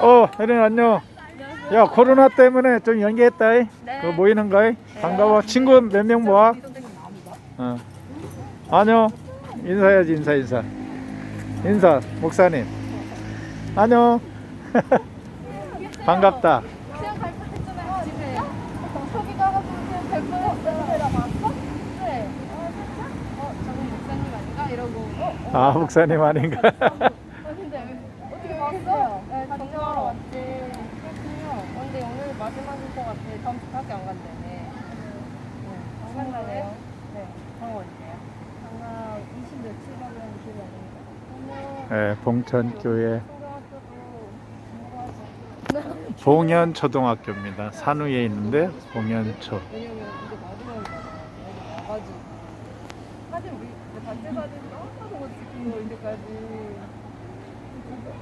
어, 혜린 안녕. 야, 코로나 때문에 좀 연기했다. 이. 네. 그 모이는 거이. 반가워. 친구 몇 명 모아? 어. 안녕. 인사해야지, 인사, 인사. 인사, 목사님. 안녕. 반갑다. 네 어? 어 저분 목사님 아닌가? 어? 어떻게 봤어? 네 정정하러 왔지 그렇군요 어, 근데 오늘 마지막일 것 같아 다음 주 밖에 안 간대네 네 생각나네요 네 방어 어디세요? 방어 20 며칠 가면 기억이 안 네, 봉천교회 초등학교도 공부하죠 봉현 초등학교입니다. 산후에 있는데 봉현초. 왜냐면 우리 단체 거 이제까지. 뭐.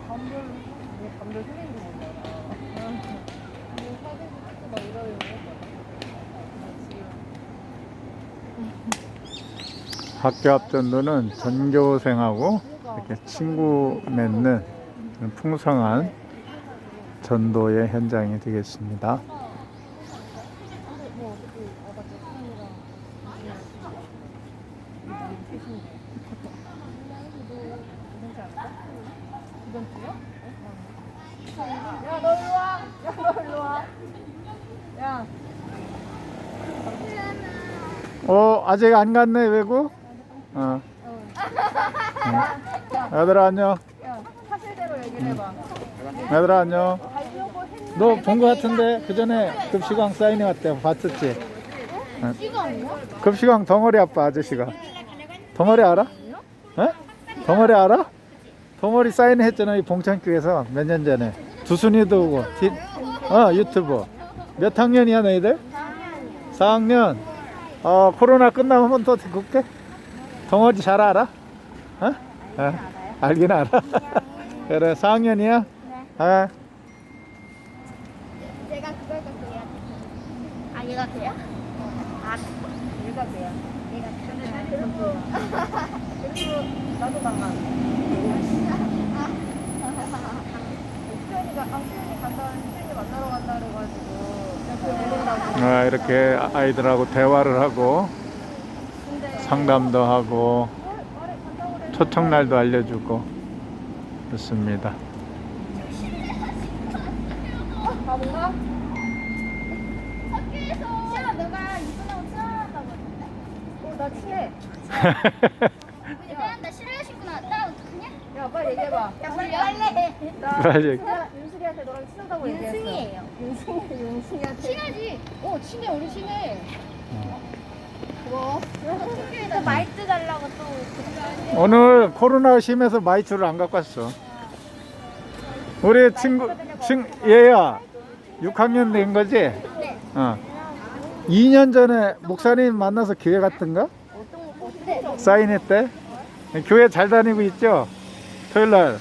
학교 앞 전도는 전교생하고 이렇게 친구 맺는 풍성한 전도의 현장이 되겠습니다. 근데 뭐 어떻게 와가지고 사람이랑 많이 계신데. 괜찮지 않을까? 이번 주요? 야, 너 일로 와. 야, 너 일로 와. 야. 어, 아직 안 갔네, 외국? 어. 응. 얘들아, 안녕. 해봐. 얘들아, 안녕. 가려고 했는데. 너 본 거 같은데? 그 전에 급식왕 사인회 왔대. 봤었지? 응. 급식왕 덩어리 아빠 아저씨가. 덩어리 알아? 어? 덩어리 알아? 덩어리 사인회 했잖아, 이 봉천교에서 몇 년 전에. 두순이도 오고, 티, 어, 유튜브. 몇 학년이야, 너희들? 4학년. 어, 코로나 끝나면 한번 더 듣게? 덩어리 잘 알아? 어? 어, 알긴 알아. 그래, 4학년이야? 아, 제가 그걸 갖고 해야 돼. 아 얘가 걔야? 아 얘가 걔야. 얘가 걔. 그리고, 그리고 나도 나 아, 간다, 만나러 간다 그래가지고. 아, 이렇게 아이들하고 대화를 하고. 상담도 하고. 초청날도 알려주고 그렇습니다. 가본가? 학교에서 시아 너가 이분하고 친하다고 했는데. 어, 나 친해. 어떡하냐? 야, 빨리 얘기해봐. 야 빨리. 나 빨리 얘기- 윤 너랑 친하다고 얘기했어. 윤승이에요. 윤승이, 윤승이한테. 친하지? 어 친해 우리 친해. 뭐? 학교에서 말뜻 달라고 또. 오늘 코로나 심해서 마이크를 안 갖고 왔어. 우리 친구, 친, 얘야, 6학년 된 거지? 네. 어. 2년 전에 목사님 만나서 교회 갔던가? 네. 사인했대? 교회 잘 다니고 있죠? 토요일 날.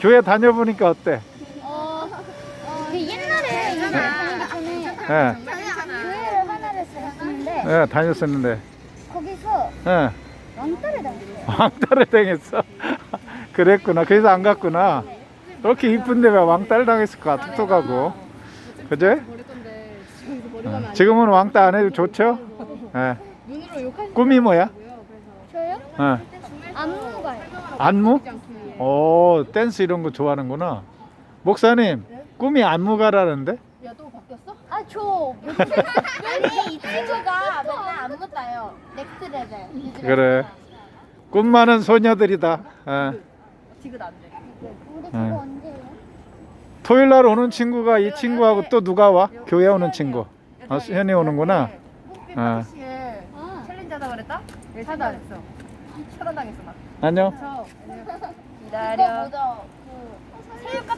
교회 다녀보니까 어때? 예, 교회를 하나를 다녔었는데 예, 다녔었는데. 거기서 예, 왕따를 당했어요. 왕따를 당했어. 그랬구나. 그래서 안 갔구나. 그렇게 이쁜데 왜 왕따를 당했을까? 톡톡하고. 그제? 건데, 가면 안 지금은 왕따 안 해도 좋죠? 예. 눈으로 욕하시는 꿈이 뭐야? 그래서 저요? 어. 안무가요. 안무? 오, 댄스 이런 거 좋아하는구나. 목사님, 꿈이 안무가라는데? 아, 저 아니 이 친구가 맨날 안무 따요. 넥스트 레벨. 그래. 꿈 많은 소녀들이다. 예. 지금 안 돼. 근데 응. 그거 언제예요? 토요일 날 오는 친구가 이 친구하고 또 누가 와? 교회 오는 친구. 아, 수현이 오는구나. 뽀삐 아. 아저씨에 아, 챌린지 하다 그랬다? 네, 차단했어. 차단당했어, 나. 안녕. 저 기다려. 뭐죠? 그 새우깡